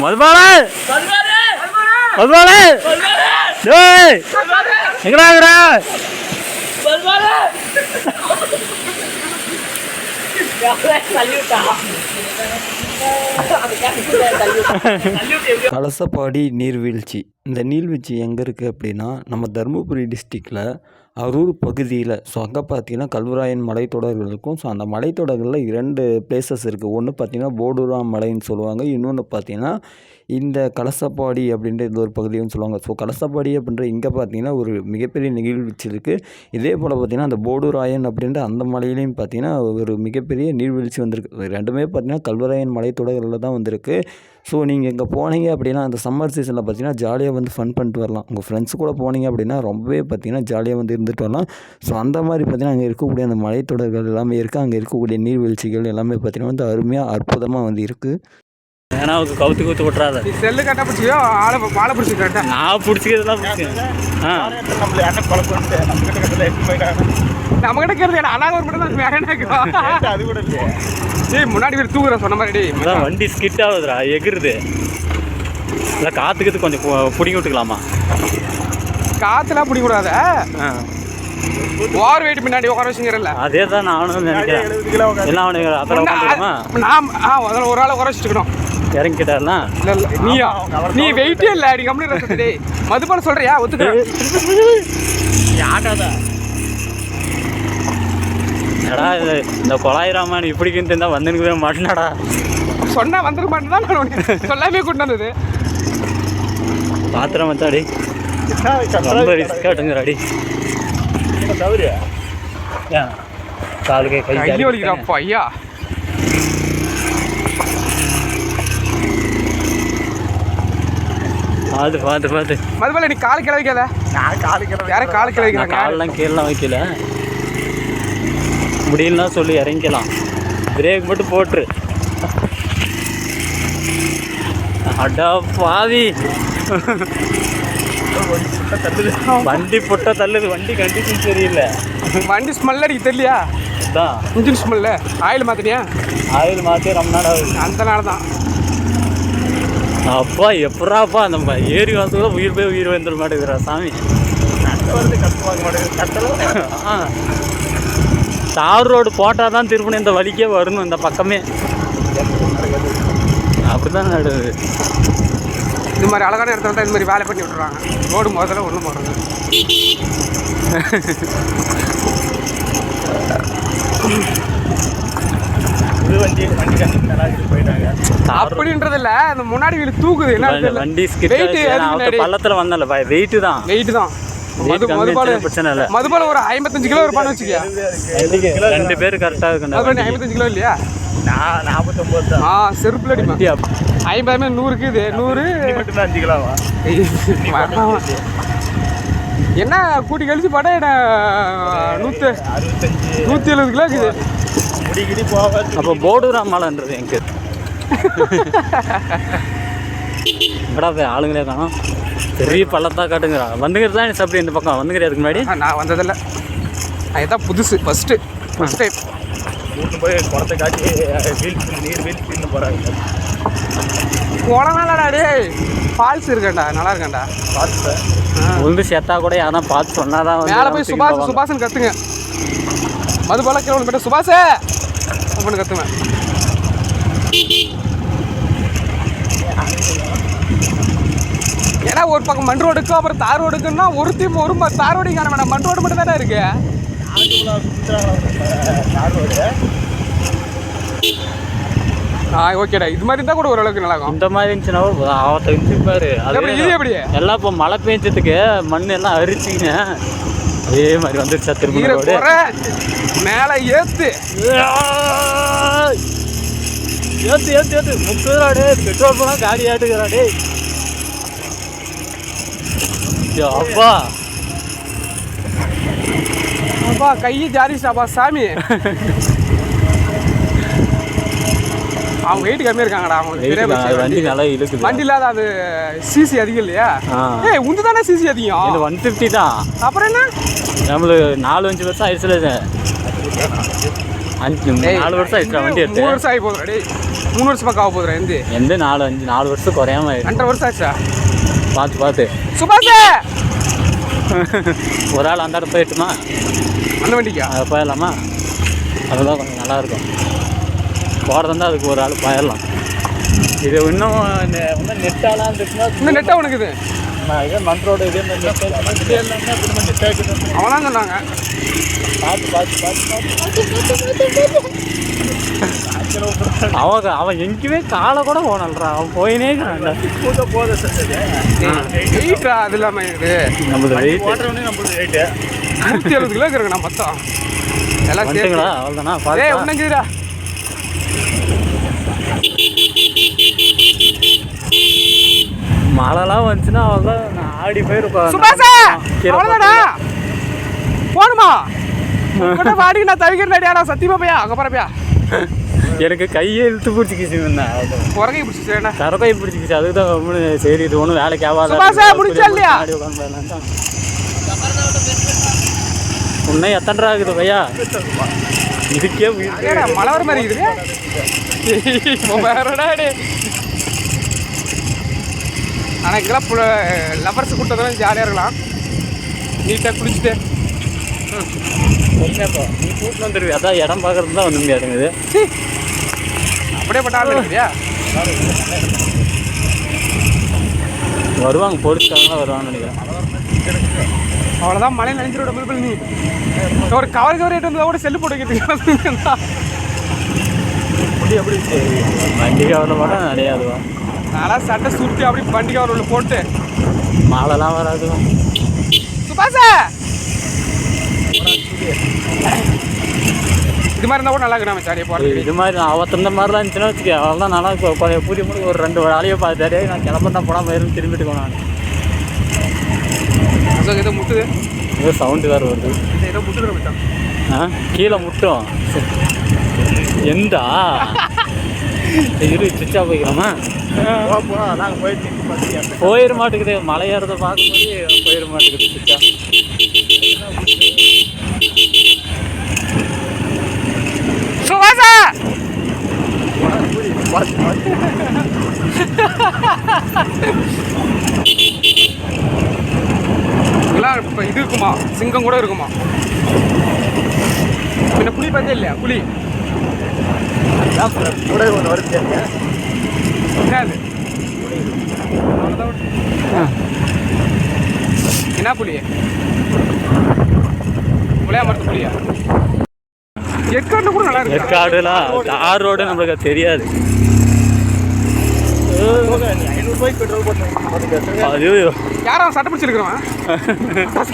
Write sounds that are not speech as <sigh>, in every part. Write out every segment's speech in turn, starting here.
மதுபாலு மதுபாலு டேய் எங்கடா இருக்கிற கலசப்பாடி நீர்வீழ்ச்சி. இந்த நீர்வீழ்ச்சி எங்கே இருக்குது அப்படின்னா நம்ம தருமபுரி டிஸ்ட்ரிக்டில் அரூர் பகுதியில். ஸோ அங்கே பார்த்தீங்கன்னா கல்வராயன் மலைத்தொடர்கள் இருக்கும். ஸோ அந்த மலைத்தொடர்களில் இரண்டு பிளேசஸ் இருக்குது ஒன்று பார்த்தீங்கன்னா போடுரா மலைன்னு சொல்லுவாங்க. இன்னொன்று பார்த்தீங்கன்னா இந்த கலசப்பாடி அப்படின்ற இந்த ஒரு பகுதின்னு சொல்லுவாங்க. ஸோ கலசப்பாடி அப்படின்ற இங்கே பார்த்தீங்கன்னா ஒரு மிகப்பெரிய நீர்வீழ்ச்சி இருக்குது இதே போல் பார்த்தீங்கன்னா அந்த போடுராயன் அப்படின்ற அந்த மலையிலையும் பார்த்தீங்கன்னா ஒரு மிகப்பெரிய நீர்வீழ்ச்சி வந்திருக்கு. ரெண்டுமே பார்த்தீங்கன்னா கல்வராயன் மலைத்தொடர்களில் தான் வந்திருக்கு. ஸோ நீங்கள் இங்கே போனீங்க அப்படின்னா அந்த சம்மர் சீசனில் பார்த்தீங்கன்னா ஜாலியாக வந்து ஃபன் பண்ணிட்டு வரலாம். உங்கள் ஃப்ரெண்ட்ஸ் கூட போனீங்க அப்படின்னா ரொம்பவே பார்த்தீங்கன்னா ஜாலியாக வந்து இருந்துட்டு வரலாம். ஸோ அந்த மாதிரி பார்த்தீங்கன்னா அங்கே இருக்கக்கூடிய அந்த மலைத்தொடர்கள் எல்லாமே இருக்குது அங்கே இருக்கக்கூடிய நீர்வீழ்ச்சிகள் எல்லாமே பார்த்தீங்கன்னா வந்து அருமையாக அற்புதமாக வந்து இருக்குது ஏனாவுக்கு கவுத்து கவுத்து விட்றாத செல்லு கரெக்டாக பிடிச்சியோ ஆளை மாலை பிடிச்சி கரெக்டாக நான் பிடிச்சிக்கிறதுலாம் பிடிச்சேன் ஆ. நம்ம கிட்ட கேள்வி என்ன அனாகர் மட்டும் தான் வேற என்ன இருக்குது? டேய் முன்னாடி பேர் தூக்குற சொன்ன மாதிரி வண்டி ஸ்கிட் ஆகுதுடா எகிருது. இல்லை காற்றுக்கு கொஞ்சம் பிடிங்கி விட்டுக்கலாமா? காத்துலாம் பிடிக்க கூடாத ஓவர் வெயிட் பின்னாடி உட்கார வச்சுங்கிறல்ல. அதே தான் நானும் நினைக்கிறேன். எல்லாம் அவனுக்கு அப்புறம் உட்காந்துருமா நான் ஆ முதல்ல ஒரு ஆளை உட்கார வச்சுக்கணும் இறங்கிட்டாருலாம் இல்ல இல்ல நீயா? நீ வெயிட்டே இல்ல நீ கம்ப்ளீட் மதுபான சொல்றியா? ஒத்துக்கிறேன். ஏடா இது? இந்த கொலாயிராமன் இப்படிக்கின்னு இருந்தால் வந்துனுக்கவே மாட்டேனாடா. சொன்னா வந்துருக்க மாட்டேன் தான் நான் உனக்கு சொல்லாமே கொண்டு வந்தது. பாத்திரம் வச்சாடி. ரொம்ப ரிஸ்க் ஆட்டுங்கிறாடி. ஏன்? காலுக்கு கை கை ஜாரி வலிக்கிறாப்பா ஐயா பார்த்து பார்த்து பார்த்து மதுபால நீ கால் கிளை வைக்காத யாரும் கால் கிளை நான் வைக்கிறாங்க காலெல்லாம் கீழலாம் வைக்கல. முடியலன்னா சொல்லி இறங்கிக்கலாம் பிரேக் மட்டும் போட்டுரு. அடா பாவி. வண்டி புட்ட தள்ளுது வண்டி கண்டிஷன் சரியில்லை. வண்டி ஸ்மெல் அடிக்க தெரியலையா? அதான். இன்ஜின் ஸ்மெல்லு ஆயில் மாத்தினியா? ஆயில் மாற்றி ரொம்ப நாள் ஆகுது. அந்த நாள் தான். அப்பா எப்படாப்பா அந்த ஏரி காலத்துல உயிர் போய் உயிர் வந்துட மாட்டேங்கிறா சாமி. ஆ. தார் ரோடு போட்டால் தான் திருப்பணும் இந்த வழிக்கே வரணும் இந்த பக்கமே. அப்படிதான் நடுது இந்த மாதிரி அழகான இடத்துல தான் இந்த மாதிரி வேலை பண்ணி விட்டுறாங்க ரோடு முதல்ல ஒன்றும் போடுறது. அப்படின்றது இல்ல. அந்த முன்னாடி வீடு தூக்குது. என்ன வண்டி பள்ளத்தில் வந்தல வெயிட் தான். வெயிட் தான். மது வச்சுனா பிரச்சனை இல்லை. ஒரு ஐம்பத்தஞ்சு கிலோ ஒரு பண்ண வச்சுக்கியா? ரெண்டு பேர் கரெக்டாக இருக்கணும். மதுபால ஐம்பத்தஞ்சு கிலோ இல்லையா? ஆ செருப்புல ஐம்பதுமே நூறுக்கு இது நூறு என்ன கூட்டி கழிச்சு படம் என்ன? நூற்று நூற்றி எழுபது கிலோ இருக்குது. அப்போ போடுரா மலைன்றது எங்க எங்கடா போய் ஆளுங்களே காணோம். பெரிய பள்ளத்தா காட்டுங்கிறா. வந்துங்கிறது தான் சப்படி இந்த பக்கம். வந்துங்கிற அதுக்கு முன்னாடி? நான் வந்ததில்ல. அதுதான் புதுசு ஃபஸ்ட்டு ஃபஸ்ட் டைம் போனனாலடா டேய். ஃபால்ஸ் இருக்கேன்டா நல்லா இருக்கேன்டா. உளுந்து செத்தா கூட யாரா பார்த்து சொன்னாதான் வந்து மேலே போய் சுபாஷ். சுபாஷன் கத்துங்க. மது போல கீழே போயிட்டு சுபாஷே! அப்படின்னு கத்துவேன். ஏன்னா ஒரு பக்கம் மண் ரோடுக்கு அப்புறம் தார் ரோடுக்குன்னா ஒரு தீம் ஒரு தார் ரோடு காண வேணாம் மண் ரோடு மட்டும் தானே இருக்கு? ஆ ஓகேடா இது மாதிரி இருந்தால் கூட ஓரளவுக்கு நல்லா இருக்கும். இந்த மாதிரி இருந்துச்சுன்னா அவத்த இருந்துச்சு பாரு. எப்படி இது அதே எப்படி? எல்லாம் இப்போ மழை பெஞ்சதுக்கு மண் எல்லாம் அரிச்சிங்க அதே மாதிரி வந்துருச்சா திரும்ப மேலே ஏத்து. ஏத்து ஏத்து ஏத்து. முக்குதுடா டே பெட்ரோல் போனா காடி ஆட்டுக்கிறா டே ஐயோ, அப்பா. அப்பா கையை ஜாரிச்சாப்பா சாமி. அவங்க வெயிட் கம்மியா இருக்காங்கடா அவங்க பெரிய வெயிட் பஸ் வண்டி நல்லா இழுக்குது. வண்டி இல்லாத அது சிசி அதிகம் இல்லையா. ஏய் உந்து தானே சிசி அதிகம்? இது ஒன் ஃபிஃப்டி தான். அப்புறம் என்ன? நம்மளுக்கு நாலு அஞ்சு வருஷம் ஆயிடுச்சுல இது. அஞ்சு நாலு வருஷம் ஆயிடுச்சா வண்டி எடுத்து. மூணு வருஷம் ஆகி போதுடா டேய். மூணு வருஷம் பக்கம் ஆக போதுடா எந்த எந்த நாலு அஞ்சு நாலு வருஷம் குறையாம ஆயிடுச்சு. ரெண்டரை வருஷம் ஆச்சா பார்த்து பார்த்து சுபாஷே! <laughs> ஒரு ஆள் அந்த இடத்துல போயிட்டுமா? அந்த வண்டிக்கா? அதை போயிடலாமா? அதுதான் கொஞ்சம் நல்லாயிருக்கும். போகிறதா அதுக்கு ஒரு ஆள் போயிடலாம். இது இன்னும் இன்னும் நெட்டாலாம் இருந்துச்சுன்னா இன்னும் நெட்டா உனக்கு இது இதே மண் ரோடு இதே மாதிரி நெட்டு இதே இல்லாமல் திரும்ப நெட் ஆக்கிட்டு அவன் சொன்னாங்க. பார்த்து பார்த்து பார்த்து பார்த்து <laughs> அவன் அவன் எங்கேயுமே காலை கூட போனல்றா அவன் போயினே வெயிட்ரா அது இல்லாம இது நம்மளது வெயிட் நூற்றி எழுபது கிலோ இருக்கு நான் மொத்தம். எல்லாம் சேர்த்து. வந்துங்களா அவ்வளோதானா ஏய் பார்த்து உன்னங்குதுடா மழைலாம் வந்துச்சுன்னா அவ்வளோதான் நான் ஆடி போயிருப்பேன். சுபாஷே கீழே அவ்வளோதாடா போணுமா கூட பாடி நான் தவிக்கிறேன் நான் சத்தியமா போயா? அங்கே போறப்பியா எனக்கு கையை இழுத்து பிடிச்சிக்கிச்சு இருந்தேன் குரங்கை பிடிச்சி சரிண்ணா கரக்கை பிடிச்சிக்கிச்சு. அதுக்கு தான் சரி இது ஒன்றும் வேலைக்கு ஆகாத? உன்னை எத்தனை ஆகுது பையா? இதுக்கே உயிர். ஏடா மழை வர மாதிரி இருக்குது. ஆனால் இங்கெல்லாம் புல லவர்ஸ் கூட்டத்தெல்லாம் ஜாலியாக இருக்கலாம். நீட்டாக குளிச்சுட்டு. நீ கூட்டிட்டு வந்துருவி அதான் இடம் பார்க்கறது தான் வந்து முடியாதுங்குது அப்படியே பட்ட ஆள் இருக்குதியா வருவாங்க போலீஸ்காரங்களாம் வருவாங்கன்னு நினைக்கிறேன். அவ்வளோதான் மழை நினைச்சிரோட பில்பில் நீ. ஒரு கவர் கவர் ஏட்டு வந்ததா கூட செல்லு போட்டு வைக்கிறதுக்கு வண்டி கவரில் போட நிறையாதுவா நல்லா சட்டை சுருட்டி அப்படி வண்டி கவர் உள்ள போட்டு. மாலைலாம் வராதுவா. சுபாஷா இது மாதிரி இருந்தால் கூட நல்லா இருக்கு நம்ம சாரியை போகிறதுக்கு இது மாதிரி நான் அவத்தந்த மாதிரிலாம் இருந்துச்சுன்னா வச்சுக்க அவ்வளோதான் நல்லா இப்போ கொஞ்சம் புரிய முடியும் ஒரு ரெண்டு வேலையை பார்த்தாரு நான் கிளம்ப தான் போனால் போயிருந்து திரும்பிட்டு போனேன் அசோக் ஏதோ முட்டுது. ஏதோ சவுண்டு வேறு வருது. ஏதோ முட்டுது மச்சான். ஆ? கீழே முட்டும் எந்தா இரு சுவிட்சா போய்க்கலாமா போயிட மாட்டேங்குது. மலை ஏறத பார்க்கும்போது போயிட மாட்டேங்குது சுவிட்சா சுபாஷா இதெல்லாம் இப்போ இது இருக்குமா? சிங்கம் கூட இருக்குமா? பின்ன புலி பார்த்தே இல்லையா? புலி. என்னது? என்ன புலி? புளியா மரத்து புலியா? எக்காட்டில் கூட நல்லா இருக்கு? தார் ரோடு நம்மளுக்கு தெரியாது. சட்டை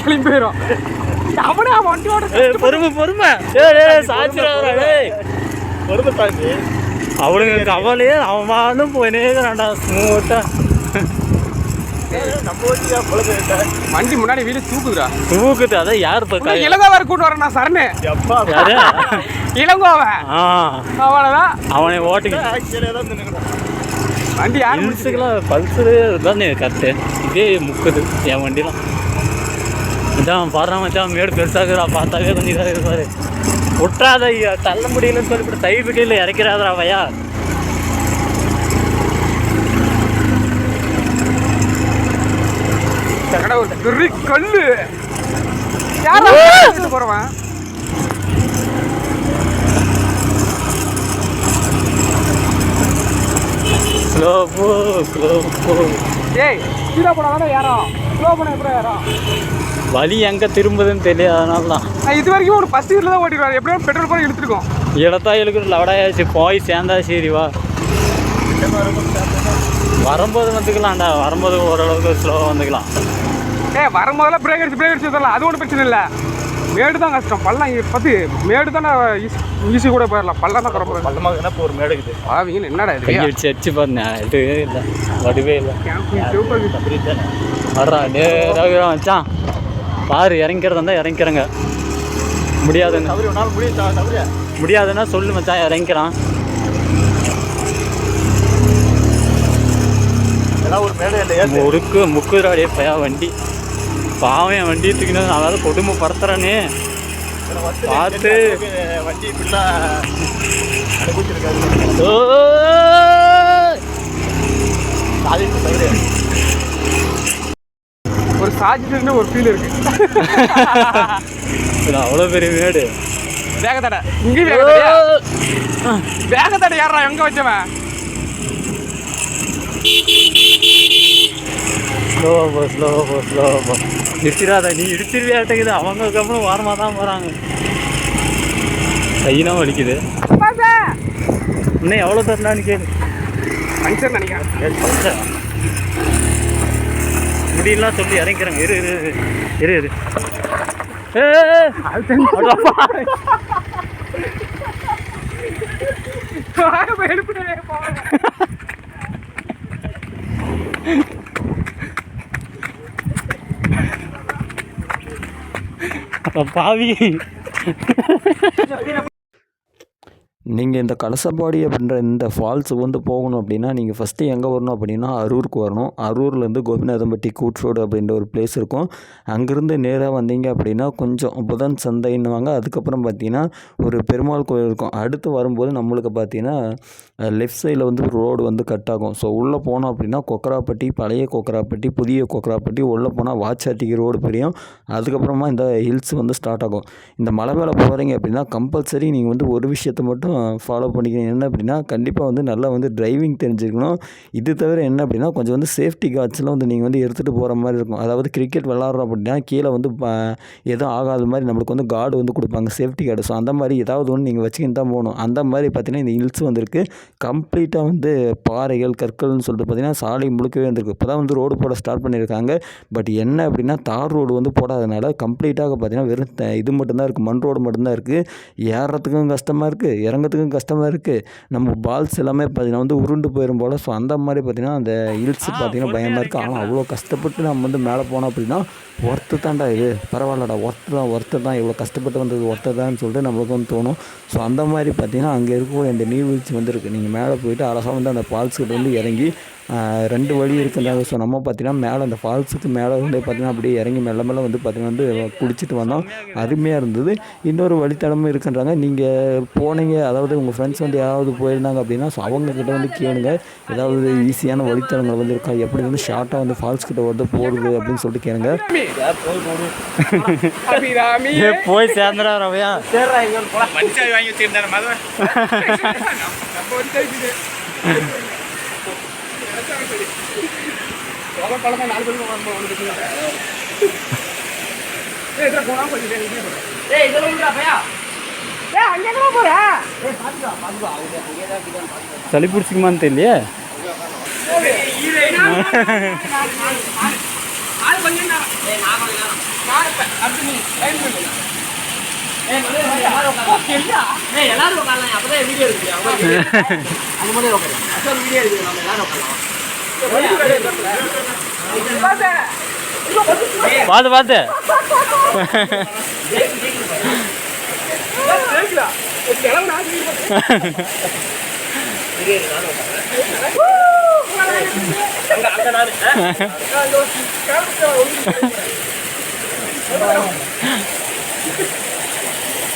கிளம்பி போயிடும் அவனே அவன் வண்டியோட பொறுமை பொறுமை. சாச்சிடாதடா, டேய். அவனுங்க கவலையே அவன் வாழும் போயினே இருக்கிறான்டா ஸ்மூத்தா. வண்டி முன்னாடி வீடு தூக்குதுடா. தூக்குது அதான் யார் இப்போ கை இளங்கோவை கூட்டு வரேன் நான் சரணு. யாரு? இளங்கோவை. ஆ. அவ்வளோதான் அவனை ஓட்டிக்கு வண்டி யார் ஹில்ஸுக்கெல்லாம் பல்சரு தானே கரெக்டு இதே முக்குது என் வண்டிலாம். இதான் பாடுறா மச்சான் மேடு பெருசாகுதா பார்த்தாவே கொஞ்சம் இதாக இருப்பாரு விட்றாத ஐயா தள்ள முடியலன்னு சொல்லிவிட்டு சைடு கீழே இறக்கிறாதரா பையா. கடை ஒரு பெரிய கல்லு யாரும் போறவன். ஸ்லோ போ ஸ்லோ போ ஏய் கீழே போனாதானே யாரும் ஸ்லோ பண்ண எப்படி யாரும் வழி எங்கே திரும்புதுன்னு தெரியல அதனால தான் நான் இது வரைக்கும் ஒரு ஃபஸ்ட் இயரில் தான் எப்படியும் பெட்ரோல் போய் இழுத்துருக்கோம். இடத்தா இழுக்கிற லவடாயாச்சு போய் சேர்ந்தா சரி வா. வரும்போது வந்துக்கலாம்டா. வரும்போது ஓரளவுக்கு ஸ்லோவாக வந்துக்கலாம். ஏய் வரும்போதெல்லாம் பிரேக் அடிச்சு பிரேக் அடிச்சு தரலாம் அது ஒன்றும் பிரச்சனை இல்லை. மேடு தான் கஷ்டம். பள்ளம் பத்து மேடு தானே ஈஸி கூட போயிடலாம். பள்ளம் தான் குறப்போம் பள்ளமாக ஒரு மேடு இருக்குது. பாவீங்க என்னடா இது? வச்சு அடிச்சு பாருங்க இது இல்லை. வடிவே இல்லை. வர்றா நேராக வச்சான் பாரு இறங்கிறதா இருந்தால் இறங்கிறங்க முடியாதுன்னு. முடியாதுன்னா சொல்லு மச்சான் இறங்கிறான் ஒரு மேடை இல்லை ஏற்று முறுக்கு முக்குறாடியே பையா வண்டி. பாவம் என் வண்டி தூக்கினது நான் வேறு கொடுமை படுத்துறானே. பார்த்து. வண்டி சைடு ஒரு சாஜிட்டு ஒரு ஃபீல் இருக்கு. <laughs> இது அவ்வளோ பெரிய மேடு வேகத்தடை. வேகத்தடையா? வேகத்தடை யாரா எங்க வச்சவன்? ஸ்லோ போ ஸ்லோ போ ஸ்லோ போ இடிச்சிடாத நீ இடிச்சிருவியாட்டக்குது அவங்க அதுக்கப்புறம் வாரமாக தான் போகிறாங்க கையெல்லாம் வலிக்குது. இன்னும் எவ்வளோ தரலான்னு கேளு. பஞ்சர் நினைக்கிறேன். முடியெல்லாம் சொல்லி இறங்கிறாங்க இரு இரு இரு. இரு இரு. ஏய், அடப்பா. எடுப்புட்டே போங்க அட பாவி நீங்கள் இந்த கலசப்பாடி அப்படின்ற இந்த ஃபால்ஸுக்கு வந்து போகணும் அப்படின்னா நீங்கள் ஃபஸ்ட்டு எங்கே வரணும் அப்படின்னா அரூருக்கு வரணும். அரூர்லேருந்து கோபிநாதம்பட்டி கூட் ரோடு அப்படின்ற ஒரு பிளேஸ் இருக்கும். அங்கேருந்து நேராக வந்தீங்க அப்படின்னா கொஞ்சம் புதன் சந்தைன்னுவாங்க. அதுக்கப்புறம் பார்த்தீங்கன்னா ஒரு பெருமாள் கோயில் இருக்கும். அடுத்து வரும்போது நம்மளுக்கு பார்த்தீங்கன்னா லெஃப்ட் சைடில் வந்து ரோடு வந்து கட் ஆகும். ஸோ உள்ளே போனோம் அப்படின்னா கொக்கராப்பட்டி பழைய கொக்கராப்பட்டி புதிய கொக்கராப்பட்டி உள்ளே போனால் வாச்சாட்டிக்கு ரோடு பிரியும். அதுக்கப்புறமா இந்த ஹில்ஸ் வந்து ஸ்டார்ட் ஆகும். இந்த மலை மேலே போகிறீங்க அப்படின்னா கம்பல்சரி நீங்கள் வந்து ஒரு விஷயத்தை மட்டும் ஃபாலோ பண்ணிக்கணும் என்ன அப்படின்னா கண்டிப்பாக வந்து நல்லா வந்து டிரைவிங் தெரிஞ்சுக்கணும். இது தவிர என்ன அப்படின்னா கொஞ்சம் வந்து சேஃப்டி கார்ட்ஸ்லாம் வந்து நீங்கள் வந்து எடுத்துகிட்டு போகிற மாதிரி இருக்கும். அதாவது கிரிக்கெட் விளாட்றோம் அப்படின்னா கீழே வந்து ப- எதுவும் ஆகாத மாதிரி நம்மளுக்கு வந்து கார்டு வந்து கொடுப்பாங்க சேஃப்டி கார்டு ஸோ அந்த மாதிரி ஏதாவது ஒன்று நீங்கள் வச்சுக்கிட்டு தான் போகணும். அந்த மாதிரி பார்த்தீங்கன்னா இந்த ஹில்ஸ் வந்திருக்கு. கம்ப்ளீட்டாக வந்து பாறைகள் கற்கள்னு சொல்லிட்டு பார்த்தீங்கன்னா சாலை முழுக்கவே வந்திருக்கு. இப்போ தான் வந்து ரோடு போட ஸ்டார்ட் பண்ணியிருக்காங்க. பட் என்ன அப்படின்னா தார் ரோடு வந்து போடாதனால கம்ப்ளீட்டாக பார்த்தீங்கன்னா வெறும் த- இது மட்டும்தான் இருக்குது மண் ரோடு மட்டும்தான் இருக்குது ஏறுறதுக்கும் கஷ்டமாக இருக்குது இறங்கிறதுக்கும் கஷ்டமாக இருக்குது நம்ம பால்ஸ் எல்லாமே பார்த்தீங்கன்னா வந்து உருண்டு போயிடும் போல். ஸோ அந்த மாதிரி பார்த்தீங்கன்னா அந்த ஹில்ஸ் பார்த்தீங்கன்னா பயமாக இருக்குது ஆனால் அவ்வளோ கஷ்டப்பட்டு நம்ம வந்து மேலே போனோம் அப்படின்னா ஒர்த்து தான்டா இது. பரவாயில்லடா ஒர்த்து தான் ஒர்த்து தான். இவ்வளோ கஷ்டப்பட்டு வந்தது ஒர்த்து தான் சொல்லிட்டு நம்மளுக்கு வந்து தோணும். ஸோ அந்த மாதிரி பார்த்தீங்கன்னா அங்கே இருக்கக்கூடிய இந்த நீர்வீழ்ச்சி வந்துருக்கு. நீங்கள் மேலே போயிட்டு அழகாக வந்து அந்த ஃபால்ஸ் கிட்ட வந்து இறங்கி ரெண்டு வழி இருக்குன்றாங்க. ஸோ நம்ம பார்த்தீங்கன்னா மேலே அந்த ஃபால்ஸுக்கு மேலே வந்து பார்த்தீங்கன்னா அப்படியே இறங்கி மெல்ல மெல்ல வந்து பார்த்தீங்கன்னா வந்து குடிச்சிட்டு வந்தோம். அருமையாக இருந்தது. இன்னொரு வழித்தடமும் இருக்குன்றாங்க. நீங்கள் போனீங்க. அதாவது உங்கள் ஃப்ரெண்ட்ஸ் வந்து யாராவது போயிருந்தாங்க அப்படின்னா ஸோ அவங்கக்கிட்ட வந்து கேளுங்க. ஏதாவது ஈஸியான வழித்தடங்கள் வந்து இருக்கா? எப்படி வந்து ஷார்ட்டாக வந்து ஃபால்ஸ் கிட்ட வந்து போகுது அப்படின்னு சொல்லிட்டு கேளுங்க. போய் சேர்ந்துடா ரவையா. வாங்கி வச்சிருந்தாரு <laughs> சளி பிடிச்சிக்குமான்னு தெரியலையே கொஞ்சம் நேரம். நான் இருப்பேன். அப்படி நீ line பண்ணு. பாத்து. பார்த்து பார்த்து <laughs> ஏய், கேக்குதா? ஒரு கிழமை நான் வீடு ஏய், ஒருத்தர் ஏன்னா பிடிக்கிறீங்க?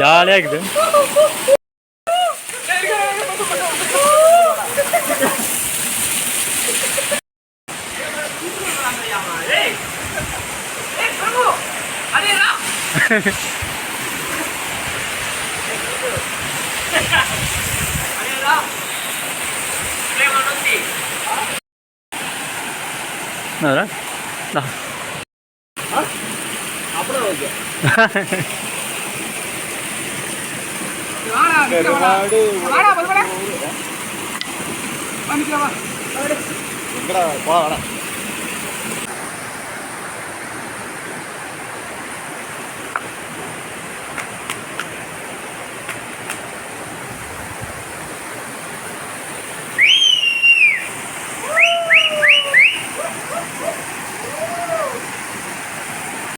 ஜாலியாக இருக்குது என்னடா? இந்தா. வாடா,